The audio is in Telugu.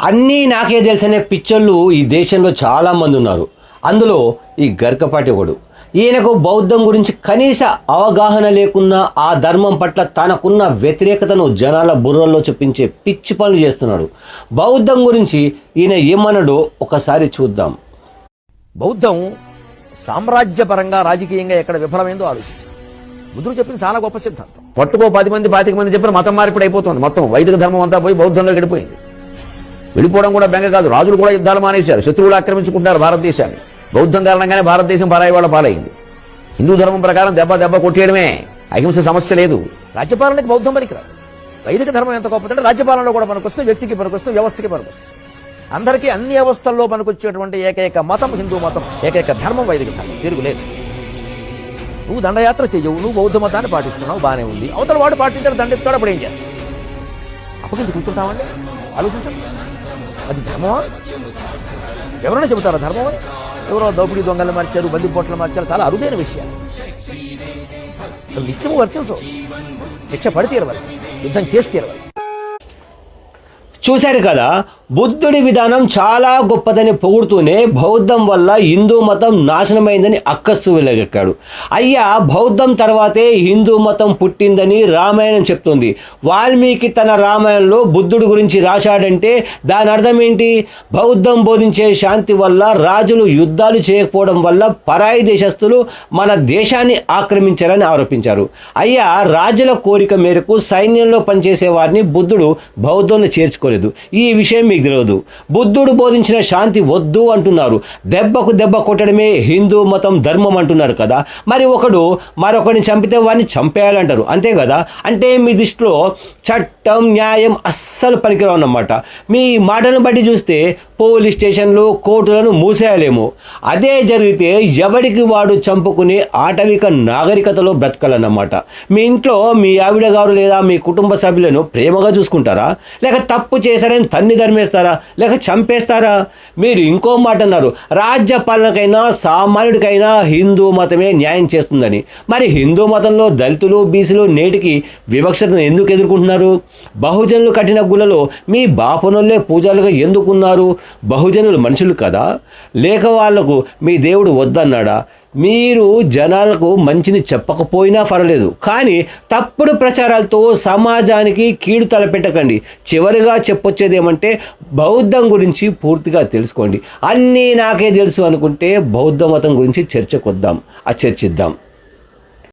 అన్నీ నాకే తెలిసనే పిచ్చోళ్ళు ఈ దేశంలో చాలామంది ఉన్నారు. అందులో ఈ గర్కపాటి ఒకడు. ఈయనకు బౌద్ధం గురించి కనీస అవగాహన లేకున్నా ఆ ధర్మం పట్ల తనకున్న వ్యతిరేకతను జనాల బుర్రల్లో చూపించే పిచ్చి పనులు చేస్తున్నాడు. బౌద్ధం గురించి ఈయన ఏమన్నాడో ఒకసారి చూద్దాం. బౌద్ధం సామ్రాజ్యపరంగా రాజకీయంగా ఎక్కడ విఫలమైందో ఆలోచించు. బుద్ధుడు చెప్పిన చాలా గొప్ప సిద్ధాంతం. పట్టుకో పది మంది పాతిక మంది చెప్పిన మతం మార్పిడి అయిపోతుంది మొత్తం వైదిక ధర్మం అంతా పోయి బౌద్ధంలో గడిపోయింది. వెళ్ళిపోవడం కూడా బెంగ కాదు. రాజులు కూడా యుద్ధాలు మానేశారు. శత్రువులు ఆక్రమించుకుంటారు భారతదేశాన్ని. బౌద్ధం కారణంగానే భారతదేశం పరాయి వాళ్ళ పాలైంది. హిందూ ధర్మం ప్రకారం దెబ్బ దెబ్బ కొట్టేయడమే. అహింస సమస్య లేదు. రాజ్యపాలనకి బౌద్ధం పనికిరాదు. వైదిక ధర్మం ఎంత గొప్పదంటే రాజ్యపాలనలో కూడా పనికొస్తుంది వ్యక్తికి పనికొస్తుంది వ్యవస్థకి పనికొస్తుంది. అందరికీ అన్ని అవస్థల్లో పనికొచ్చేటువంటి ఏకైక మతం హిందూ మతం ఏకైక ధర్మం వైదిక ధర్మం. తిరుగులేదు నువ్వు దండయాత్ర చెయ్యవు నువ్వు బౌద్ధ మతాన్ని పాటిస్తున్నావు బాగానే ఉంది. అవతల వాడు పాటించాడు దండెత్తాడు అప్పుడు ఏం చేస్తావు? అప్పగించి కూర్చుంటామండి ఆలోచించండి అది ధర్మమా? ఎవరైనా చెబుతారా ధర్మం అని ఎవరో దోపిడీ దొంగలు మార్చారు బంది మార్చారు చాలా అరుదైన విషయాలు. నిత్యము వర్తించవు. శిక్ష పడి తీరవలసి యుద్ధం చేసి తీరవలసి చూశారు కదా బుద్ధుడి విధానం చాలా గొప్పదని పొగుడుతూనే బౌద్ధం వల్ల హిందూ మతం నాశనమైందని అక్కస్సు వెళ్ళగక్కాడు అయ్యా బౌద్ధం తర్వాతే హిందూ మతం పుట్టిందని రామాయణం చెప్తుంది. వాల్మీకి తన రామాయణంలో బుద్ధుడి గురించి రాశాడంటే దాని అర్థం ఏంటి బౌద్ధం బోధించే శాంతి వల్ల రాజులు యుద్ధాలు చేయకపోవడం వల్ల పరాయి దేశస్తులు మన దేశాన్ని ఆక్రమించారని ఆరోపించారు. అయ్యా రాజుల కోరిక మేరకు సైన్యంలో పనిచేసే వారిని బుద్ధుడు బౌద్ధంలో చేర్చుకోలేదు. ఈ విషయం మీకు తెలియదు. బుద్ధుడు బోధించిన శాంతి వద్దు అంటున్నారు. దెబ్బకు దెబ్బ కొట్టడమే హిందూ మతం ధర్మం అంటున్నారు కదా. మరి ఒకడు మరొకరిని చంపితే వాడిని చంపేయాలంటారు. అంతే కదా? అంటే మీ దృష్టిలో చట్టం న్యాయం అస్సలు పనికిరావు అన్నమాట. మీ మాటను బట్టి చూస్తే పోలీస్ స్టేషన్లు కోర్టులను మూసేయలేము. అదే జరిగితే ఎవడికి వాడు చంపుకుని ఆటవిక నాగరికతలో బ్రతకాలన్నమాట. మీ ఇంట్లో మీ ఆవిడ గారు లేదా మీ కుటుంబ సభ్యులను ప్రేమగా చూసుకుంటారా? లేక తప్పు చేశారని తన్ని ధర్మేస్తారా? లేక చంపేస్తారా? మీరు ఇంకో మాట అన్నారు. రాజ్య పాలనకైనా సామాన్యుడికైనా హిందూ మతమే న్యాయం చేస్తుందని. మరి హిందూ మతంలో దళితులు బీసీలు నేటికి వివక్షతను ఎందుకు ఎదుర్కొంటున్నారు? బహుజనులు కట్టిన గుళ్ళలో మీ బాపనోళ్ళే పూజలుగా ఎందుకున్నారు? బహుజనులు మనుషులు కదా? లేక వాళ్ళకు మీ దేవుడు వద్దన్నాడా? మీరు జనాలకు మంచిని చెప్పకపోయినా పర్వాలేదు. కానీ తప్పుడు ప్రచారాలతో సమాజానికి కీడు తలపెట్టకండి. చివరిగా చెప్పొచ్చేది ఏమంటే బౌద్ధం గురించి పూర్తిగా తెలుసుకోండి. అన్నీ నాకే తెలుసు అనుకుంటే బౌద్ధ మతం గురించి చర్చకొద్దాం ఆ చర్చిద్దాం